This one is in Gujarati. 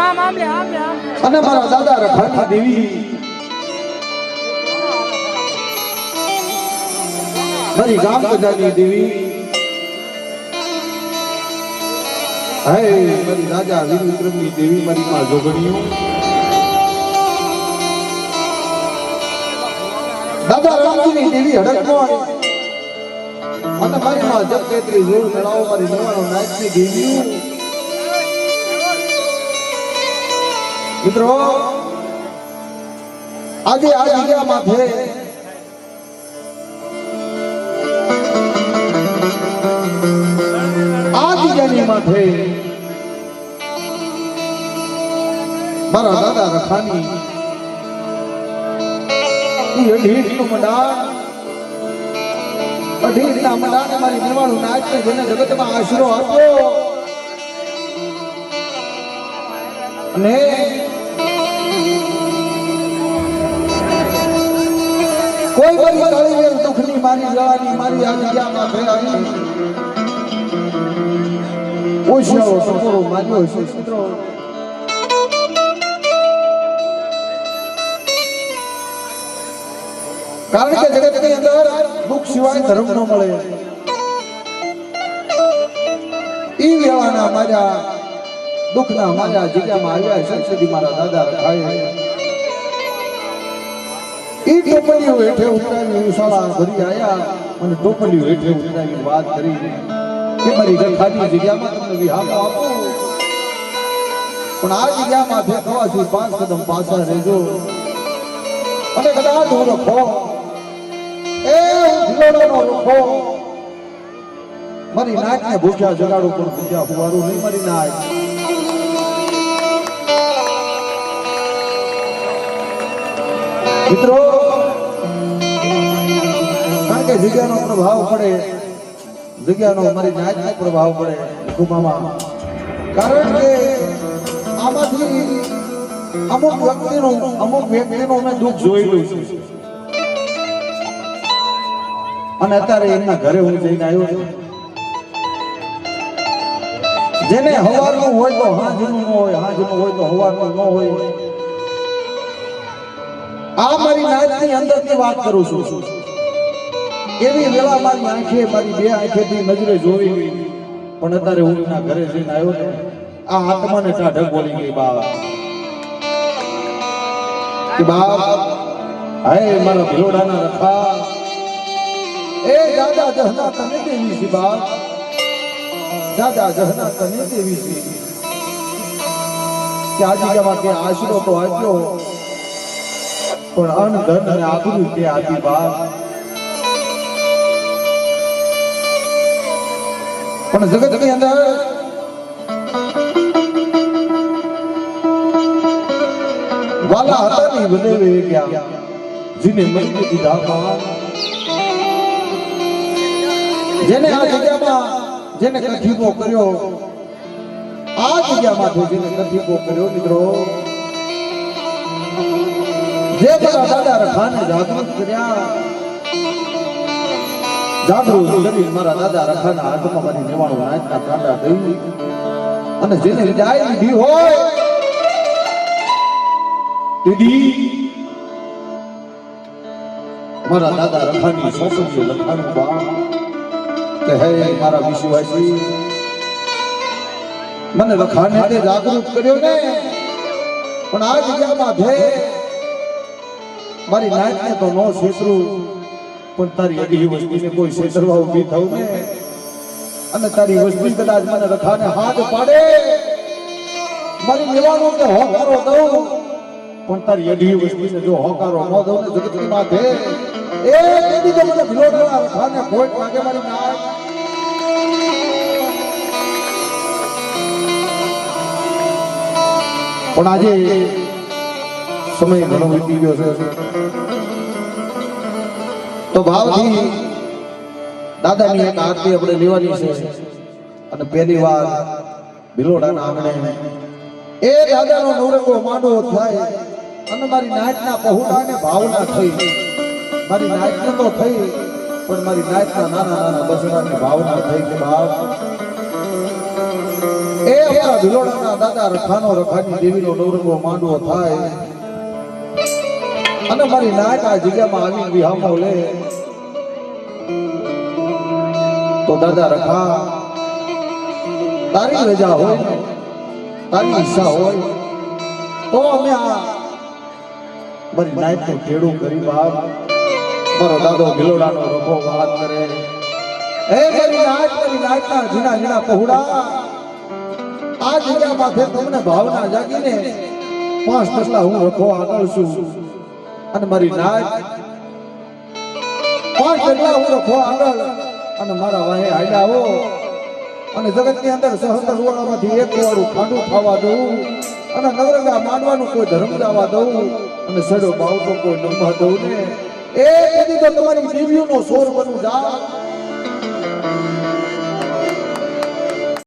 અને મારા દાદા રખાની દેવી. મારી ગામ ગજાની દેવી. હે, મારી રાજા વીર દેવી, મારી માં જોગણીઓ. દાદા રામજીની દેવી હડકમોણ અને મારી માં જગતેત્રી જેવું ચડાવો મારી નવાનો નાચની દેવીઓ. મિત્રો, આજે આ જગ્યા માથે આ જગ્યાની માથે મારા દાદા રખાની. ઈ અઢીરનું મંડાણ અઢીરના મંડાણે મારી નિર્વાણું નાચને જેને જગતમાં આશરો આપ્યો. અને દુઃખની મારી જવાની મારી આજ્ઞામાં ફેરાવી ઓશિયાળો સપોરો માર્યો છે મિત્રો. કારણ કે જગતની અંદર દુઃખ સિવાય ધર્મ ન મળે. ઈ વેળાના મારા દુઃખના મારા જગ્યામાં આવ્યા સુધી મારા દાદા રખાય. ઈ ટોપલીઓ હેઠે ઉતરાવી શાળા ભરી આયા અને ટોપલીઓ હેઠે ઉતરાવી વાત કરી. કે મારી ખાલી જગ્યામાં તમને વિહામો આપો. પણ આ જગ્યામાં ફેંકવાથી પાંચ કદમ પાછા રહેજો. અને કદાચ હું લખો એ હું લખો મારી નાકને ભૂખ્યા જગાડો પણ ભૂખ્યા ફુવારું નહીં મારી નાક મિત્રો, કારણ કે જગ્યાનો પ્રભાવ પડે, જગ્યાનો અમારી જાતનો પ્રભાવ પડે કુમામાં કારણ કે આમાંથી અમુક વ્યક્તિનું અમુક વ્યક્તિનું અમે દુઃખ જોયેલું અને અત્યારે એમના ઘરે હું જઈને આવ્યો જેને હવાનું હોય તો હાજનું ન હોય, હાજનું હોય તો હવાનું ન હોય. આ મારી નાતની અંદરની વાત કરું છું. એવી વેળા મારી આંખે, મારી બે આંખેથી નજરે જોઈ. પણ અત્યારે હું એના ઘરે જઈને આવ્યો ને, આ આત્માને ટાઢક બોલી ગઈ બાવા બાપ હે મારા ભીલોડાના રખા. એ દાદા જહના તને દેવી છે, બાપ. દાદા જહના તને દેવી છે. કે આ જગ્યામાં કે આશરો તો આપ્યો. પણ અન્ન ધન અને આબરૂ તે આપી બાપ પણ જગતની અંદર વાલા હતા ની બને વે ગયા જીને મન દીધા માં જેને આ જગ્યામાં, જેને કથીપો કર્યો, આ જગ્યામાં જેને કથીપો કર્યો, મિત્રો. મારા દાદા રખાના હાથમાં મારી નિવાણું નાચના કાંડા મારા દાદા રખાની સોસંજો મારા વિશ્વાસી, મને રખાને તે જાગૃત કર્યો ને, પણ આ જગ્યામાં ધે મારી નાતને તો નો છેતરું પણ તારી અઢી વસ્તીને કોઈ છેતરવા ઊભી થવું ને? અને તારી વસ્તી કદાચ મને રખાને હાથ પાડે? મારી લેવાનો કે હોકારો દઉં? પણ તારી અઢી વસ્તીને જો હોકારો ન દઉં ને જગતની માથે, એ તેથી તો મને ભિલોડના રખાને ખોટ લાગે મારી નાત પણ આજે સમય ઘણો વીતી ગયો છે. તો ભાવથી દાદાની એક આરતી આપણે લેવાની છે. અને પહેલી વાર ભિલોડાના આંગણે એ દાદાનો નવરંગો માંડવો થાય અને મારી નાચના પહોળાને ભાવના થઈ. મારી નાચને તો થઈ, પણ મારી નાચના નાના નાના બસડાની ભાવના થઈ કે બાપ. એ અમારા મારા ભિલોડાના દાદા રખાનો રખાની દેવીનો નવરંગો માંડવો થાય. અને મારી નાયક આ જગ્યામાં આવી વિહામો લે. તો દાદા રખા, તારી રજા હોય તારી ઈચ્છા હોય, તો અમે આ મારી નાયકનું ટેડું કરી બાપ, મારો દાદો ભિલોડાનો રખો વાત કરે. હે મારી નાયક મારી નાયકના ઝીણા ઝીણા પહોળા, આ જગ્યા માથે તમને ભાવના જાગીને પાંચ ટકા હું રખો આગળ છું. અને મારી નાયક પાંચ ટકલા હું રખો આગળ અને મારા વાહે હાલ્યા આવો અને જગતની અંદર સહસ્ત્ર લુવાડામાંથી એક વાળું ખાંડું ખાવા દઉં અને નવરંગા માનવાનું કોઈ ધર્મ જવા દઉં અને સડો બાવતો કોઈ નમવા દઉં ને. એ કદી તો તમારી દેવીઓનો સોર બનવું જા.